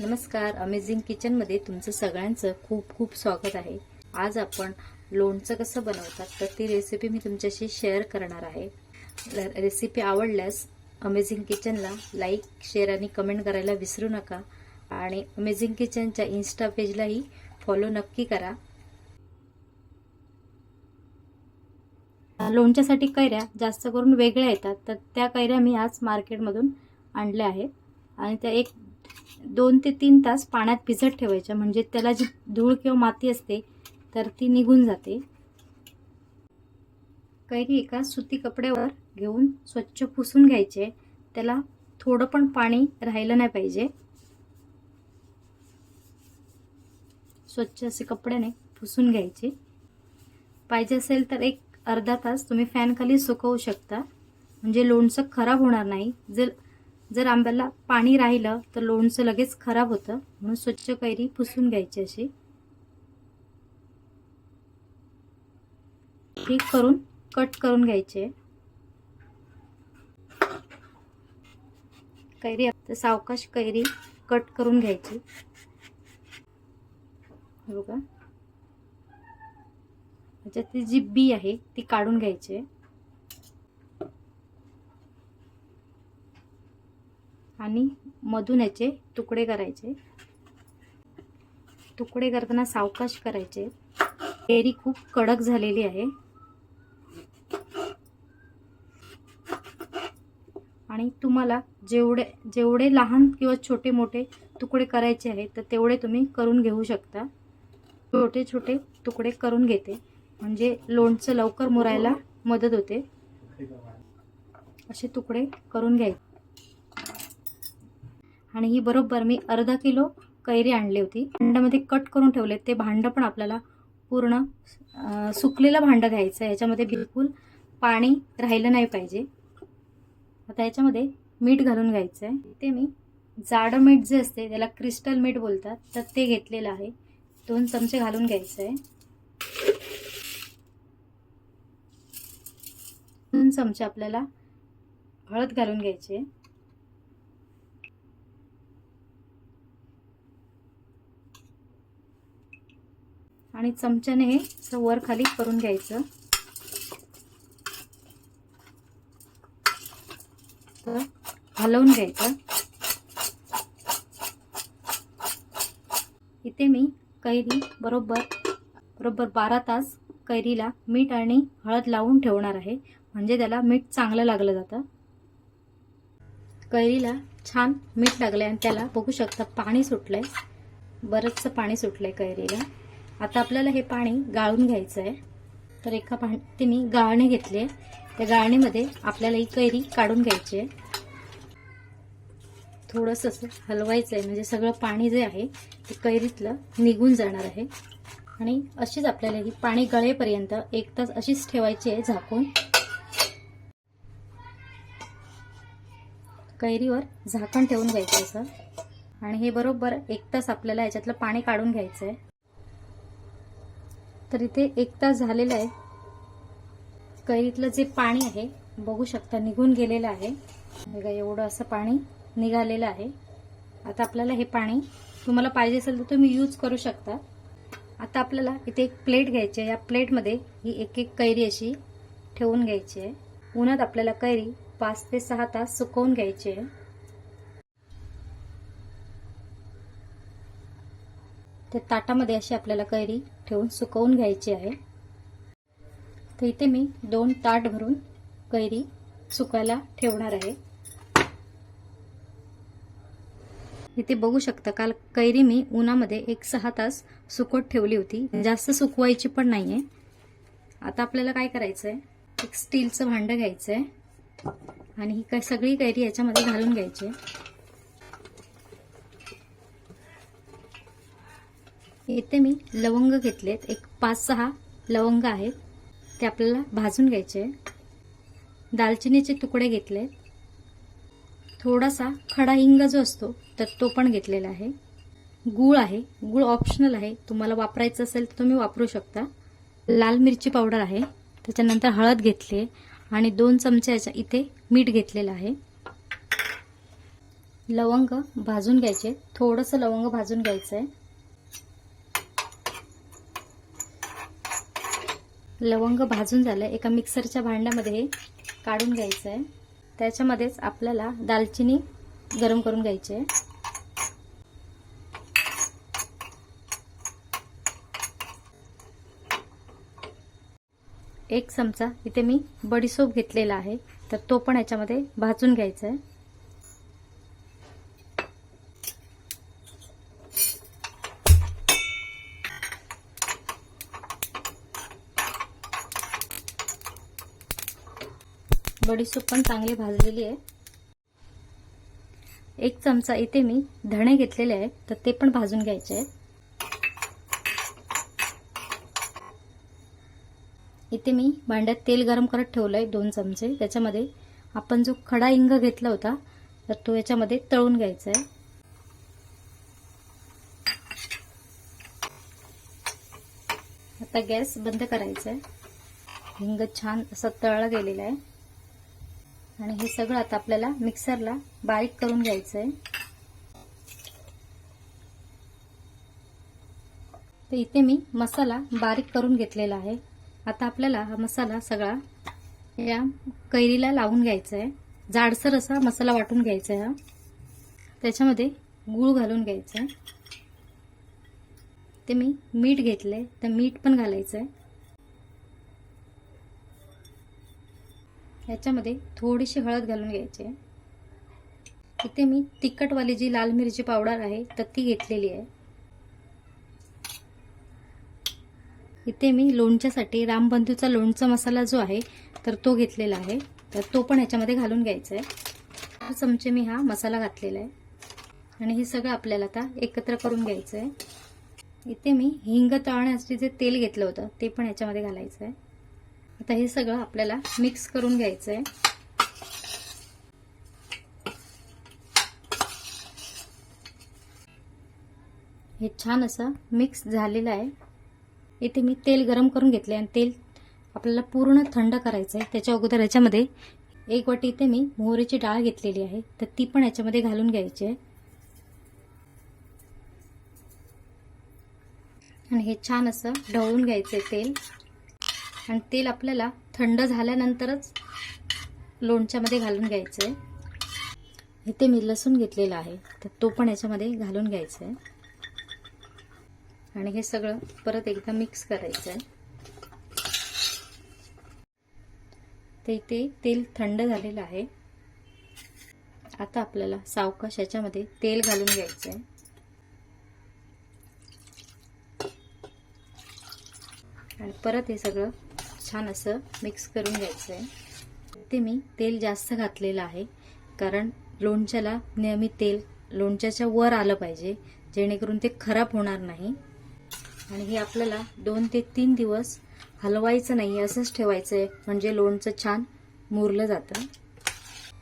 नमस्कार अमेझिंग किचनमध्ये तुमचं सगळ्यांचं खूप खूप स्वागत आहे. आज आपण लोणचं कसं बनवतात तर ती रेसिपी मी तुमच्याशी शेअर करणार आहे. रेसिपी आवडल्यास अमेझिंग किचनला लाईक शेअर आणि कमेंट करायला विसरू नका. आणि अमेझिंग किचनच्या इन्स्टा पेजलाही फॉलो नक्की करा. लोणच्यासाठी कैऱ्या जास्त करून वेगळ्या येतात तर त्या कैऱ्या मी आज मार्केटमधून आणल्या आहेत. आणि त्या एक दोन ते तीन तास पाण्यात भिजत ठेवायच्या. म्हणजे त्याला जी धूळ किंवा माती असते तर ती निघून जाते. कैरी एका सुती कपड्यावर घेऊन स्वच्छ पुसून घ्यायचे. त्याला थोडं पण पाणी राहिलं नाही पाहिजे. स्वच्छ असे कपड्याने पुसून घ्यायचे. पाहिजे असेल तर एक अर्धा तास तुम्ही फॅनखाली सुकवू शकता. म्हणजे लोणचं खराब होणार नाही. जर जर आंब्याला पाणी राहिलं तर लोणचं लगेच खराब होतं. म्हणून स्वच्छ कैरी पुसून घ्यायची अशी. ठीक करून कट करून घ्यायचे. कैरी आता सावकाश कैरी कट करून घ्यायची. बघा. त्याच्यात जी बी आहे ती काढून घ्यायची. आणि मधून याचे तुकडे करायचे. तुकडे करताना सावकाश करायचे. केरी खूप कडक झालेली आहे. आणि तुम्हाला जेवढे जेवढे लहान किंवा छोटे मोठे तुकडे करायचे आहेत तर तेवढे तुम्ही करून घेऊ शकता. छोटे छोटे तुकडे करून घेते. म्हणजे लोणचं लवकर मुरायला मदत होते. असे तुकडे करून घ्यायचे. आणि ही बरोबर मी अर्धा किलो कैरी आणली होती. भांड्यामध्ये कट करून ठेवले. ते भांडं पण आपल्याला पूर्ण सुकलेलं भांडं घ्यायचं आहे. याच्यामध्ये बिलकुल पाणी राहिलं नाही पाहिजे. आता याच्यामध्ये मीठ घालून घ्यायचं आहे. ते मी जाडं मीठ जे असते त्याला क्रिस्टल मीठ बोलतात तर ते घेतलेलं आहे. दोन चमचे घालून घ्यायचं आहे. दोन चमचे आपल्याला हळद घालून घ्यायची आहे. आणि चमच्याने हे असं वर खाली करून घ्यायचं. तर हलवून घ्यायचं. इथे मी कैरी बरोबर बरोबर बारा तास कैरीला मीठ आणि हळद लावून ठेवणार आहे. म्हणजे त्याला मीठ चांगलं लागलं जातं. कैरीला छान मीठ लागलं आहे आणि त्याला बघू शकता पाणी सुटलंय. बरंचसं पाणी सुटलंय कैरीला. आता आपल्याला हे पाणी गाळून घ्यायचं आहे तर एका पाणी मी गाळणे घेतले. त्या गाळणीमध्ये आपल्याला ही कैरी काढून घ्यायची आहे. थोडंसं असं हलवायचं आहे म्हणजे सगळं पाणी जे आहे ते कैरीतलं निघून जाणार आहे. आणि अशीच आपल्याला ही पाणी गळेपर्यंत एक तास अशीच ठेवायची आहे झाकून. कैरीवर झाकण ठेवून घ्यायचं असं. आणि हे बरोबर एक तास आपल्याला याच्यातलं पाणी काढून घ्यायचं आहे तर इथे एक तास झालेलं आहे. कैरीतलं जे पाणी आहे बघू शकता निघून गेलेलं आहे. बघा एवढं असं पाणी निघालेलं आहे. आता आपल्याला हे पाणी तुम्हाला पाहिजे असेल तर तुम्ही यूज करू शकता. आता आपल्याला इथे एक प्लेट घ्यायची आहे. या प्लेटमध्ये ही एक एक कैरी अशी ठेवून घ्यायची आहे. उन्हात आपल्याला कैरी पाच ते सहा तास सुकवून घ्यायची आहे. तर ताटामध्ये अशी आपल्याला कैरी ठेवून सुकवून घ्यायची आहे. तर इथे मी दोन ताट भरून कैरी सुकायला ठेवणार आहे. इथे बघू शकता काल कैरी मी उन्हामध्ये एक सहा तास सुकत ठेवली होती. जास्त सुकवायची पण नाहीये. आता आपल्याला काय करायचंय? एक स्टीलचं भांडं घ्यायचंय. आणि ही काय सगळी कैरी याच्यामध्ये घालून घ्यायची आहे. इथे मी लवंग घेतलेत. एक पाच सहा लवंग आहेत. ते आपल्याला भाजून घ्यायचे दालचिनीचे तुकडे घेतले थोडासा खडा हिंग जो असतो तर तो पण घेतलेला आहे. गूळ आहे. गूळ ऑप्शनल आहे. तुम्हाला वापरायचं असेल तर तुम्ही वापरू शकता. लाल मिरची पावडर आहे. त्याच्यानंतर हळद घेतली आणि दोन चमचे याच्या इथे मीठ घेतलेलं आहे. लवंग भाजून घ्यायचे. थोडंसं लवंग भाजून घ्यायचं आहे लवंग भाजून झालं एका मिक्सरच्या भांड्यामध्ये काढून घ्यायचं आहे त्याच्यामध्येच आपल्याला दालचिनी गरम करून घ्यायची आहे. एक चमचा इथे मी बडीसोप घेतलेला आहे तर तो पण याच्यामध्ये भाजून घ्यायचा आहे बडीसूप पण चांगली भाजलेली आहे. एक चमचा इथे मी धणे घेतलेले आहे तर ते पण भाजून घ्यायचे आहे. इथे मी भांड्यात तेल गरम करत ठेवलंय दोन चमचे. त्याच्यामध्ये आपण जो खडा इंग घेतला होता तर तो याच्यामध्ये तळून घ्यायचा आहे. आता गॅस बंद करायचा आहे. हिंग छान असा तळला गेलेला आहे. आणि हे सगळं आता आपल्याला मिक्सरला बारीक करून घ्यायचं आहे तर इथे मी मसाला बारीक करून घेतलेला आहे. आता आपल्याला हा मसाला सगळा या कैरीला लावून घ्यायचा आहे जाडसर असा मसाला वाटून घ्यायचा आहे हा. त्याच्यामध्ये गूळ घालून घ्यायचा आहे ते मी मीठ घेतलंय. तर मीठ पण घालायचं आहे याच्यामध्ये थोडीशी हळद घालून घ्यायची आहे. इथे मी तिखटवाली जी लाल मिरची पावडर आहे तर ती घेतलेली आहे. इथे मी लोणच्यासाठी रामबंधूचा लोणचा मसाला जो आहे तर तो घेतलेला आहे. तर तो पण याच्यामध्ये घालून घ्यायचा आहे. चमचे मी हा मसाला घातलेला आहे. आणि हे सगळं आपल्याला आता एकत्र करून घ्यायचं आहे. इथे मी हिंग तळण्यासाठी जे तेल घेतलं होतं ते पण याच्यामध्ये घालायचं आहे. आता हे सगळं आपल्याला मिक्स करून घ्यायचं आहे हे छान असं मिक्स झालेलं आहे. इथे मी तेल गरम करून घेतले आणि तेल आपल्याला पूर्ण थंड करायचं आहे त्याच्या अगोदर याच्यामध्ये एक वाटी इथे मी मोहरीची डाळ घेतलेली आहे. तर ती पण याच्यामध्ये घालून घ्यायची आहे. आणि हे छान असं ढवळून घ्यायचं आहे तेल. आणि तेल आपल्याला थंड झाल्यानंतरच लोणच्यामध्ये घालून घ्यायचं आहे इथे मी लसूण घेतलेला आहे तर तो पण याच्यामध्ये घालून घ्यायचा आहे आणि हे सगळं परत एकदा मिक्स करायचं आहे ते इथे तेल थंड झालेलं आहे. आता आपल्याला सावकाश याच्यामध्ये तेल घालून घ्यायचं आहे आणि परत हे सगळं छान असं मिक्स करून घ्यायचं आहे ते मी तेल जास्त घातलेलं आहे कारण लोणच्याला नेहमी तेल लोणच्याच्या वर आलं पाहिजे जेणेकरून ते खराब होणार नाही. आणि हे आपल्याला दोन ते तीन दिवस हलवायचं नाही असंच ठेवायचं आहे म्हणजे लोणचं छान मुरलं जातं.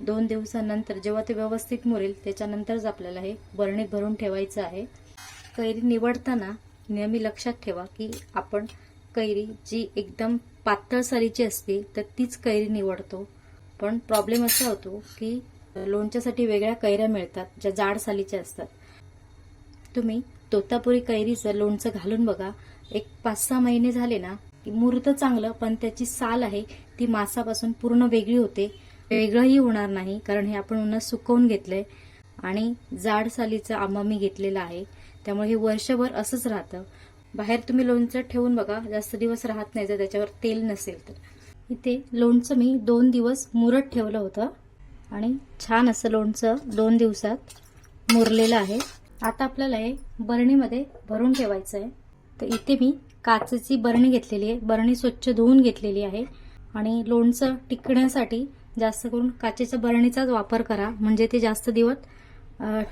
दोन दिवसानंतर जेव्हा ते व्यवस्थित मुरेल त्याच्यानंतरच आपल्याला हे बरणीत भरून ठेवायचं आहे. कैरी निवडताना नेहमी लक्षात ठेवा की आपण कैरी जी एकदम पातळ सालीची असते तर तीच कैरी निवडतो. पण प्रॉब्लेम असा होतो की लोणच्यासाठी वेगळ्या कैऱ्या मिळतात ज्या जाड सालीच्या असतात. तुम्ही तोतापुरी कैरीचं लोणचं घालून बघा एक पाच सहा महिने झाले ना की मूर्त चांगलं पण त्याची साल आहे ती मासापासून पूर्ण वेगळी होते. वेगळंही होणार नाही कारण हे आपण उन्हात सुकवून घेतलंय. आणि जाड सालीचं आंबा मी घेतलेला आहे. त्यामुळे हे वर्षभर असंच राहतं. बाहेर तुम्ही लोणचं ठेवून बघा जास्त दिवस राहत नाही जर त्याच्यावर तेल नसेल तर. इथे लोणचं मी दोन दिवस मुरत ठेवलं होतं आणि छान असं लोणचं दोन दिवसात मुरलेलं आहे. आता आपल्याला हे बरणीमध्ये भरून ठेवायचं आहे. तर इथे मी काचेची बरणी घेतलेली आहे. बरणी स्वच्छ धुवून घेतलेली आहे. आणि लोणचं टिकण्यासाठी जास्त करून काचेच्या बरणीचाच वापर करा. म्हणजे ते जास्त दिवस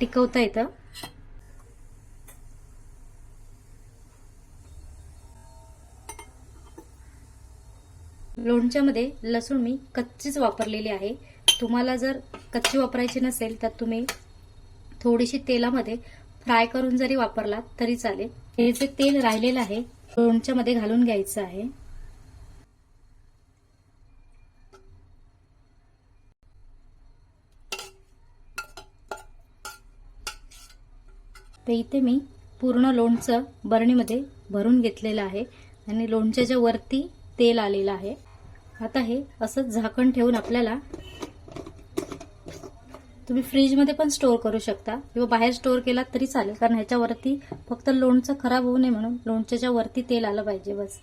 टिकवता येतं. लोणच्यामध्ये लसूण मी कच्चीच वापरलेली आहे. तुम्हाला जर कच्ची वापरायची नसेल तर तुम्ही थोडीशी तेलामध्ये फ्राय करून जरी वापरलात तरी चालेल. हे जे तेल राहिलेलं आहे लोणच्यामध्ये घालून घ्यायचं आहे. तर इथे मी पूर्ण लोणचं बरणीमध्ये भरून घेतलेलं आहे. आणि लोणच्याच्या वरती तेल आलेलं आहे. आता हे असंच झाकण ठेवून आपल्याला तुम्ही फ्रीजमध्ये पण स्टोअर करू शकता. किंवा बाहेर स्टोअर केला तरी चालेल. कारण ह्याच्यावरती फक्त लोणचं खराब होऊ नये म्हणून लोणच्याच्या वरती तेल आलं पाहिजे बस.